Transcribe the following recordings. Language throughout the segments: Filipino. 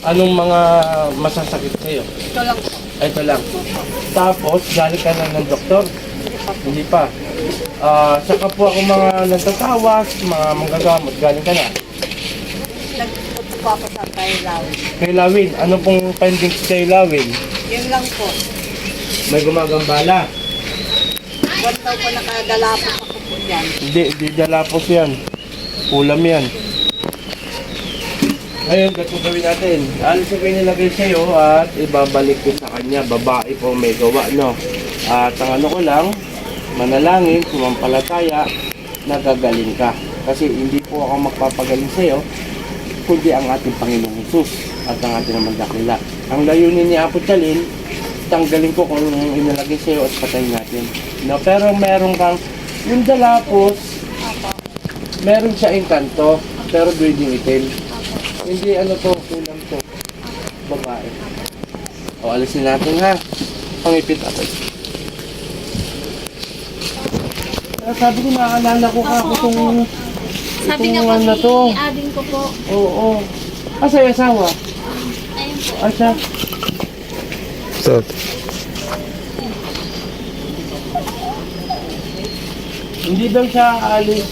Anong mga masasakit sa'yo? Ito lang po. Ito lang. Tapos, galing ka na ng doktor? Hindi pa. Ah, saka po ako mga nagtatawas, mga manggagamot, galing ka na. Nagpunta po ako sa Thailand. Kay Lawin, ano pong pending kay Lawin? Yun lang po. May gumagambala. Buwan daw po nakadala po ako po dyan. Hindi, di dalapos yan. Ulam yan. Ngayon, ganito natin. Alisin ko nilagay sa'yo at ibabalik ko sa kanya. Babae po may gawa, no? At ang ano ko lang, manalangin, sumampalataya, nagagaling ka. Kasi hindi po ako magpapagaling sa'yo, kundi ang ating Panginoong Jesus at ang ating naman dakila. Ang layunin ni Apo Chalin, tanggalin ko kung inilagay sa'yo at patayin natin. No, pero meron kang, yung dalapos, meron siya engkanto, pero breeding itim. Hindi ano to, kulang to. Babae. O, alisin natin ha. Pangipit ako. Ah, sabi ko, maaalala ko ka ako itong, Sabi itong nga po ano to. ni Ading ko po, Oo, oo. Asa yung asawa? ayun po. Asa? So, Hindi daw siya aalis.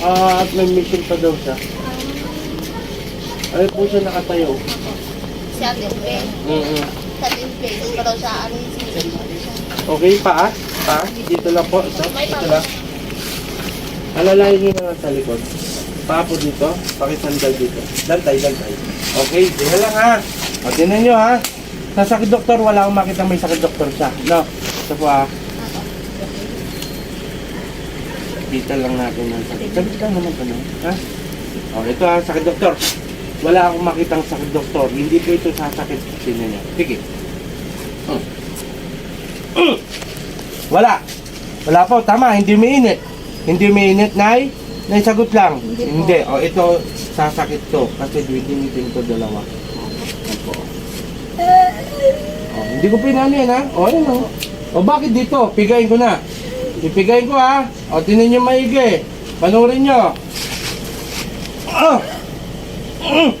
Ah, at may mission pa daw siya. Ay po siya nakatayo. Si Ading Pe, Mm sa Ading Pe, pero sa ano yung Okay, paa? Paa? Dito lang po. Ito, dito lang. Alalayan nyo na lang sa likod. Paa po dito. Pakisandal dito. Dantay, dantay. Okay, tingnan lang ha. O, tingnan nyo ha. Sa sakit doktor, wala akong makita may sakit doktor siya. No? Ito po ha. Kita lang natin ang sakit. Sabit lang naman ka no? Ha? O, ito ha, sakit doktor. Wala akong makitang sakit doktor. Hindi po ito sasakit. Tingnan nyo. Sige. Hmm. Mm. Wala. Wala po, tama, hindi umiinit. Hindi umiinit, Nay. Nay, sagot lang. Hindi po. O, ito, sasakit to. Kasi dwiding-itin to dalawa. Opo. O, hindi ko pinano yan, ha? O, yun, o. O, bakit dito? Pigayin ko na. Ipigayin ko, ha? O, tinan nyo maigi. Panurin nyo. Mm.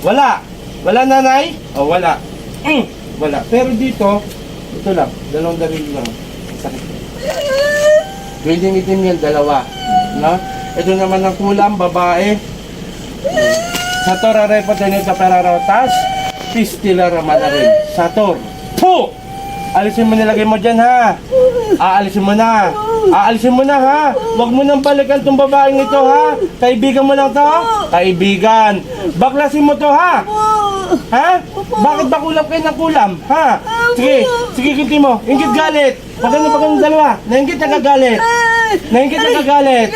Wala. Wala, nanay? O, wala. Mm. Wala. Pero dito, ito lang, dalawang dalil lang. Sakit. Pwedeng itim yan, dalawa. No? Ito naman ang kulam, babae. Sator arepa teneta perarotas, pistila ramana rin. Sator. Alisin mo nilagay mo dyan ha. Aalisin mo na. Aalisin mo na ha. Huwag mo nang balikan tong babaeng ito ha. Kaibigan mo lang to. Kaibigan. Baklasin mo to ha. Ha? Bakit ba kulam kayo ng kulam? Ha? Sige, sige kinti mo. Ingit galit. Pag ano pag ano dalawa. Naingit nagagalit. Naingit nagagalit.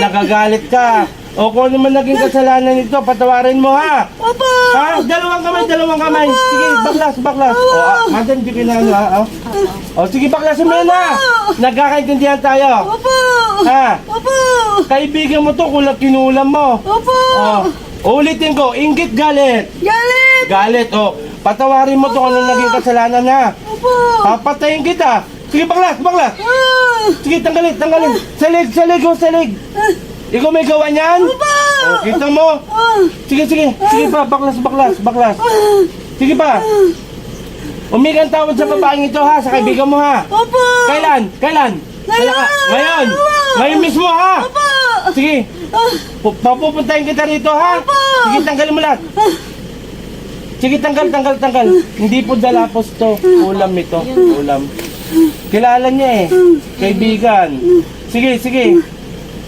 Nagagalit ka. O kung ano man naging kasalanan nito, patawarin mo ha. Opo! Ha? Dalawang kamay, dalawang kamay. Sige, baklas, baklas. O, ah, mandan di kinano ha. O. o, sige, baklasin mo ha. Nagkakaintindihan tayo. Opo! Ha? Opo! Kaibigan mo to, kulang kinulam mo. Opo! O, ulitin ko, inggit galit. Galit! Galit, o. Patawarin mo to kung anong naging kasalanan ha. Opo! Papatayin kita. Sige, baklas, baklas. Ah! Sige, tanggalin, tanggalin. Salig, salig, o, salig. Ikaw may gawa niyan? Opo! O, kita mo. Ah! Sige, sige. Sige pa, baklas, baklas, baklas. Sige pa. Umigang tawad sa babaeng ito ha, sa kaibigan mo ha. Opo! Kailan? Kailan? Kailan ka? Ngayon. Ngayon mismo ha. Opo! Sige. Ah! Pu- Papupuntahin kita rito ha. Opo! Sige, tanggalin mo lahat. Sige, tanggal, tanggal, tanggal. Hindi po dalapos to. Ulam ito. Ulam. Kilala niya eh. Kaibigan. Sige, sige.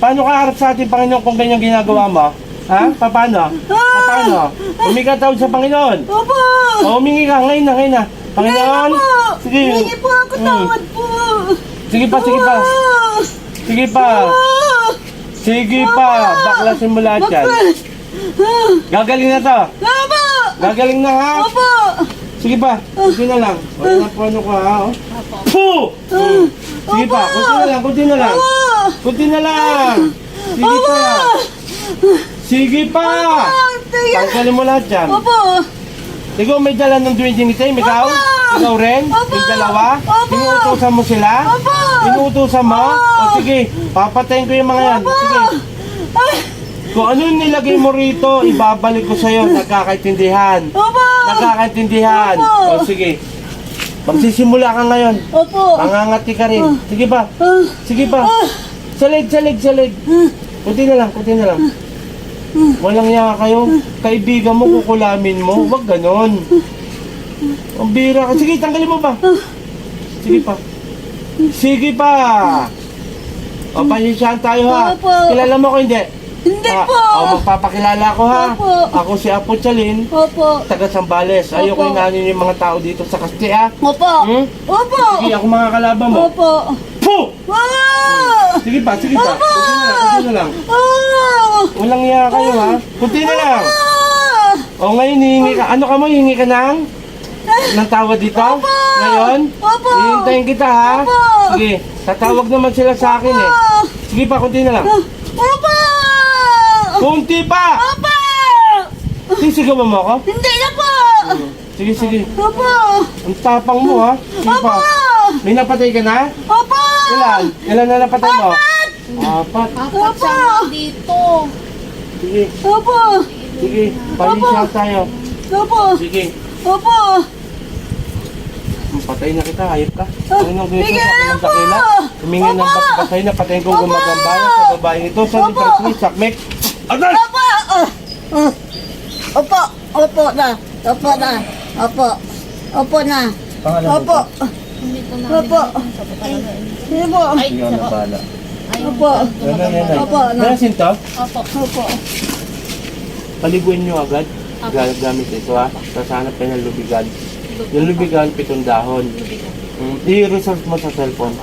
Paano ka harap sa ating Panginoon kung ganyan ginagawa mo? Ha? Pa- Paano? Pa- Paano? Humingi ka tawad sa Panginoon. Opo! O, humingi ka. Ngayon na, ngayon na. Panginoon. Opo! Sige. Hindi po ako Mm. tawad po! Sige pa, sige pa. Ah! Sige pa. Ah! Sige pa. Baklasin mo lahat yan. Baklas! Ah! Gagaling na to. Opo! Gagaling na ha. Opo! Sige pa. Kunti na lang. O, yan ang ano ka ha. oh. Ah! Sige pa. Kunti na lang. Kunti na lang. Opo! Kunti na lang. Sige pa. Sige pa. Ah! Tiga! Tanggalin mo lahat yan. Opo! Ikaw may dala ng dwinding itim, ikaw? Opo! Ikaw rin? Opo! Yung dalawa? Opo! Inuutosan mo sila? Opo! Inuutosan mo? Opo! O sige, papatayin ko yung mga yan. Opo! Sige. Ah! Kung ano yung nilagay mo rito, ibabalik ko sa'yo. Nagkakaintindihan. Opo! Nagkakaintindihan. Opo. O sige. Magsisimula ka ngayon. Opo! Mangangati ka rin. Sige ba? Ah, Sige ba? Salig, salig, salig. Kunti na lang, kunti na lang. Walang niya kayo. Kaibigan mo, kukulamin mo. Huwag ganon. Ang bira ka. Sige, tanggalin mo ba? Sige pa. Sige pa. O, pasensyahan tayo ha. Opo. Kilala mo ko hindi? Hindi Ah, po! O, magpapakilala ko ha. Opo. Ako si Apo Chalin, Opo! taga Sambales. Ayoko Opo. inanin yung mga tao dito sa Kasti ha. Opo! Hmm? Opo! Sige, ako mga kalaban mo. Opo! Puh! Ah! Sige pa, sige pa. Kunti na lang, kunti na lang. Walang iya kayo ha. Kunti na lang. O ngayon, hihingi ka. Ano ka mo? Hihingi ka ng? Ng tawad dito? Opo. Ngayon? Opo. Hihintayin kita ha. Opo. Sige, tatawag naman sila sa akin eh. Sige pa, kunti na lang. Opo! Kunti pa! Opo! Sisigawan mo ako? Hindi na po! Sige, sige. Opo! Ang tapang mo ha. Sige Opo! pa. May napatay ka na? Opo! Ilan? Ilan na napatay mo? Apat. Apat siya dito. Sige, Opo! sige. Palisya tayo. Opo! Sige. Opo! Patay na kita, hayop ka. Ah, Ano nang gusto na ng dakila? Humingi ng Opo! patay na patay kong Opo! gumagambala sa babaeng ito sa Opo! lugar ni Sakmek. Agad! Opo! Opo! Opo na! Opo na! Opo! Opo na! Opo! Hindi po namin Opo! Hindi po! Ay, bala. Ay, Opo! Yan na, yan na. Opo, ano? To, Opo. Opo! paliguin nyo agad. Opo. Gamit ito ha. Tapos hanap kayo ng lubigan. Yung lubigan, pitong dahon. Mm, I-reserve mo sa cellphone.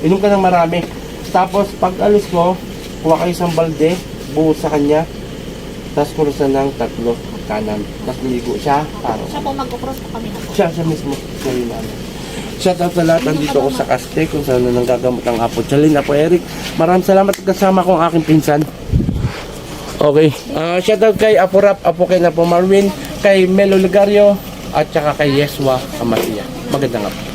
Inom ka ng marami. Tapos pag alis mo, kuha kayo isang balde, buo sa kanya. Tapos kurusan ng tatlo kanan. Tapos ligo siya. Para Siya po mag-cross po kami na po. siya, siya mismo. Siya rin namin. Shout out sa lahat. Nandito ako sa Caste kung saan na nanggagamot ang Apo. Chalin, Apo Eric. Maraming salamat at kasama ko ang aking pinsan. Okay. Ah, shout out kay Apo Rap, Apo kay Apo Marvin, kay Melo Ligario, at saka kay Yeswa Amasia. Magandang hapon.